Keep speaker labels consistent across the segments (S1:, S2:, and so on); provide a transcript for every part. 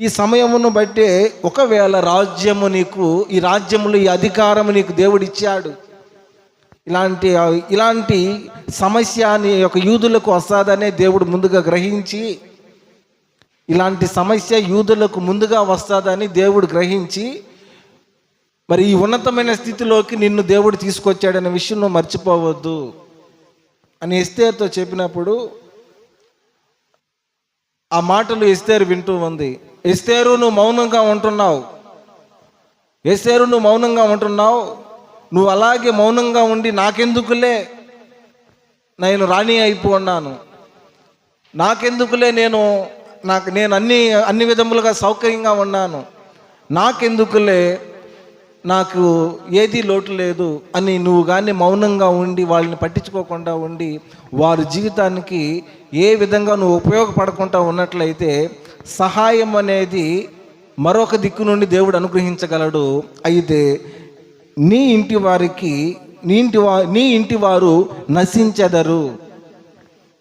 S1: ఈ సమయమును బట్టే ఒకవేళ రాజ్యము నీకు ఈ రాజ్యములు ఈ అధికారము నీకు దేవుడు ఇచ్చాడు ఇలాంటి ఇలాంటి సమస్య నీ యొక్క యూదులకు వస్తుందనే దేవుడు ముందుగా గ్రహించి ఇలాంటి సమస్య యూదులకు ముందుగా వస్తుందని దేవుడు గ్రహించి మరి ఈ ఉన్నతమైన స్థితిలోకి నిన్ను దేవుడు తీసుకొచ్చాడనే విషయం నువ్వు మర్చిపోవద్దు. అని ఎస్తేర్తో చెప్పినప్పుడు ఆ మాటలు ఎస్తేరు వింటూ ఉంది. ఎస్తేరు నువ్వు మౌనంగా ఉంటున్నావు. ఎస్తేరు నువ్వు మౌనంగా ఉంటున్నావు. నువ్వు అలాగే మౌనంగా ఉండి నాకెందుకులే? నేను రాణి అయిపోన్నాను నాకెందుకులే నేను నాకు నేను అన్ని అన్ని విధములుగా సౌకర్యంగా ఉన్నాను. నాకెందుకులే? నాకు ఏది లోటు లేదు అని నువ్వు కానీ మౌనంగా ఉండి వాళ్ళని పట్టించుకోకుండా ఉండి వారి జీవితానికి ఏ విధంగా నువ్వు ఉపయోగపడకుండా ఉన్నట్లయితే సహాయం అనేది మరొక దిక్కు నుండి దేవుడు అనుగ్రహించగలడు. అయితే నీ ఇంటి వారికి నీ ఇంటి వా నీ ఇంటి వారు నశించెదరు.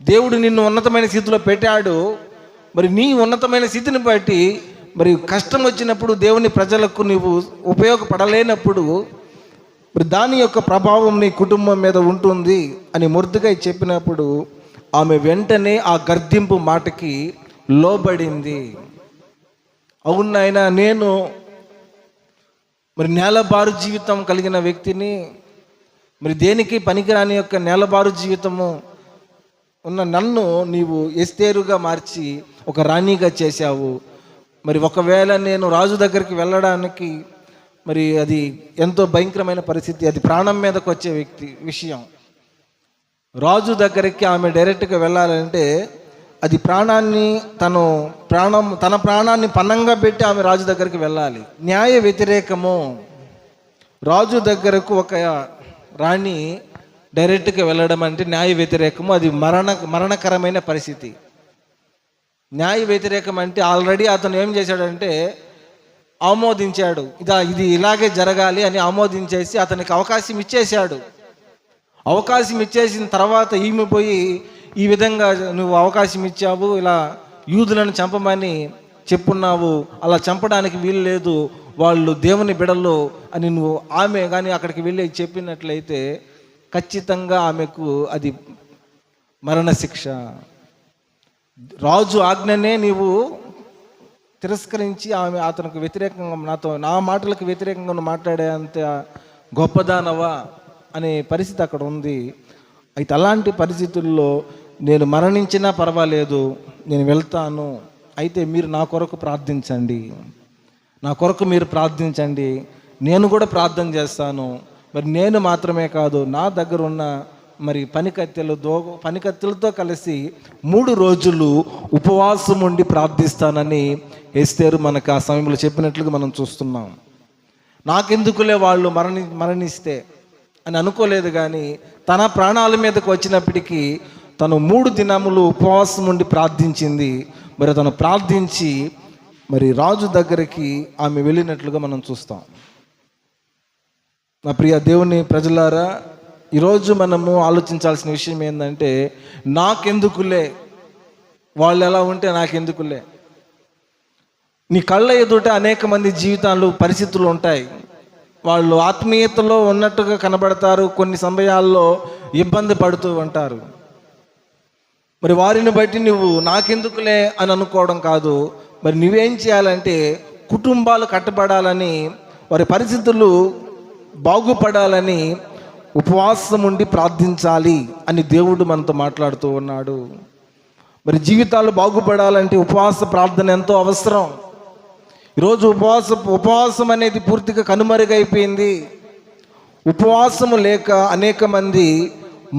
S1: దేవుడు నిన్ను ఉన్నతమైన స్థితిలో పెట్టాడు. మరి నీ ఉన్నతమైన స్థితిని బట్టి మరి కష్టం వచ్చినప్పుడు దేవుని ప్రజలకు నీవు ఉపయోగపడలేనప్పుడు మరి దాని యొక్క ప్రభావం నీ కుటుంబం మీద ఉంటుంది అని మురుదుగా చెప్పినప్పుడు ఆమె వెంటనే ఆ గర్దింపు మాటకి లోబడింది. అవును నాయన నేను మరి నేలబారు జీవితం కలిగిన వ్యక్తిని మరి దేనికి పనికిరాని యొక్క నేలబారు జీవితము ఉన్న నన్ను నీవు ఎస్తేరుగా మార్చి ఒక రాణిగా చేశావు. మరి ఒకవేళ నేను రాజు దగ్గరికి వెళ్ళడానికి మరి అది ఎంతో భయంకరమైన పరిస్థితి అది ప్రాణం మీదకు వచ్చే వ్యక్తి విషయం. రాజు దగ్గరికి ఆమె డైరెక్ట్గా వెళ్ళాలంటే అది ప్రాణాన్ని తను ప్రాణం తన ప్రాణాన్ని పన్నంగా పెట్టి ఆమె రాజు దగ్గరికి వెళ్ళాలి. న్యాయ వ్యతిరేకము. రాజు దగ్గరకు ఒక రాణి డైరెక్ట్గా వెళ్ళడం అంటే న్యాయ వ్యతిరేకము. అది మరణ మరణకరమైన పరిస్థితి. న్యాయ వ్యతిరేకం అంటే ఆల్రెడీ అతను ఏం చేశాడంటే ఆమోదించాడు. ఇదా ఇది ఇలాగే జరగాలి అని ఆమోదించేసి అతనికి అవకాశం ఇచ్చేశాడు. అవకాశం ఇచ్చేసిన తర్వాత ఈమె పోయి ఈ విధంగా నువ్వు అవకాశం ఇచ్చావు ఇలా యూదులను చంపమని చెప్పున్నావు అలా చంపడానికి వీలు లేదు వాళ్ళు దేవుని బిడలు అని నువ్వు ఆమె కానీ అక్కడికి వెళ్ళి చెప్పినట్లయితే ఖచ్చితంగా ఆమెకు అది మరణశిక్ష. రాజు ఆజ్ఞనే నీవు తిరస్కరించి ఆమె అతనికి వ్యతిరేకంగా నాతో నా మాటలకు వ్యతిరేకంగా మాట్లాడే అంత గొప్పదానవా అనే పరిస్థితి అక్కడ ఉంది. అయితే అలాంటి పరిస్థితుల్లో నేను మరణించినా పర్వాలేదు నేను వెళ్తాను. అయితే మీరు నా కొరకు ప్రార్థించండి. నా కొరకు మీరు ప్రార్థించండి. నేను కూడా ప్రార్థన చేస్తాను. మరి నేను మాత్రమే కాదు నా దగ్గర ఉన్న మరి పనికత్తెలు దో పనికత్తెలతో కలిసి మూడు రోజులు ఉపవాసం ఉండి ప్రార్థిస్తానని ఎస్తేరు మనకు ఆ సమయంలో చెప్పినట్లుగా మనం చూస్తున్నాం. నాకెందుకులే వాళ్ళు మరణి మరణిస్తే? అని అనుకోలేదు కానీ తన ప్రాణాల మీదకు వచ్చినప్పటికీ తను మూడు దినములు ఉపవాసం ఉండి ప్రార్థించింది. మరి తను ప్రార్థించి మరి రాజు దగ్గరికి ఆమె వెళ్ళినట్లుగా మనం చూస్తాం. నా ప్రియ దేవుని ప్రజలారా ఈరోజు మనము ఆలోచించాల్సిన విషయం ఏంటంటే నాకెందుకులే? వాళ్ళు ఎలా ఉంటే నాకెందుకులే? నీ కళ్ళ ఎదుట అనేక మంది జీవితాలు పరిస్థితులు ఉంటాయి. వాళ్ళు ఆత్మీయతలో ఉన్నట్టుగా కనబడతారు కొన్ని సమయాల్లో ఇబ్బంది పడుతూ ఉంటారు. మరి వారిని బట్టి నువ్వు నాకెందుకులే అని అనుకోవడం కాదు. మరి నువ్వేం చేయాలంటే కుటుంబాలు కట్టబడాలని వారి పరిస్థితులు బాగుపడాలని ఉపవాసం ఉండి ప్రార్థించాలి అని దేవుడు మనతో మాట్లాడుతూ ఉన్నాడు. మరి జీవితాలు బాగుపడాలంటే ఉపవాస ప్రార్థన ఎంతో అవసరం. ఈరోజు ఉపవాస ఉపవాసం అనేది పూర్తిగా కనుమరుగైపోయింది. ఉపవాసము లేక అనేక మంది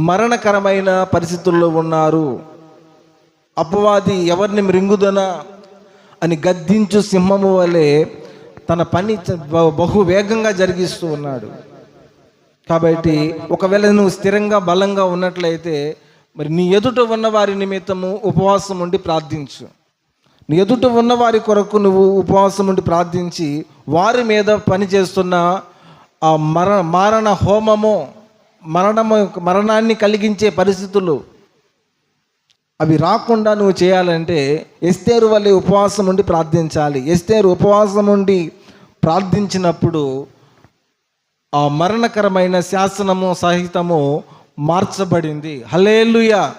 S1: మరణకరమైన పరిస్థితుల్లో ఉన్నారు. అపవాది ఎవరిని మృంగుదనా అని గద్దించు సింహము వలె తన పని బహు వేగంగా జరిగిస్తూ ఉన్నాడు. కాబట్టి ఒకవేళ నువ్వు స్థిరంగా బలంగా ఉన్నట్లయితే మరి నీ ఎదుట ఉన్న వారి నిమిత్తము ఉపవాసం ఉండి ప్రార్థించు. నీ ఎదుట ఉన్న వారి కొరకు నువ్వు ఉపవాసం ఉండి ప్రార్థించి వారి మీద పని చేస్తున్న ఆ మర మరణ హోమము మరణము మరణాన్ని కలిగించే పరిస్థితులు అవి రాకుండా నువ్వు చేయాలంటే ఎస్తేరు వల్లే ఉపవాసం ఉండి ప్రార్థించాలి. ఎస్తేరు ఉపవాసం ఉండి ప్రార్థించినప్పుడు ఆ మరణకరమైన శాసనము సహితము మార్చబడింది. హలేలుయా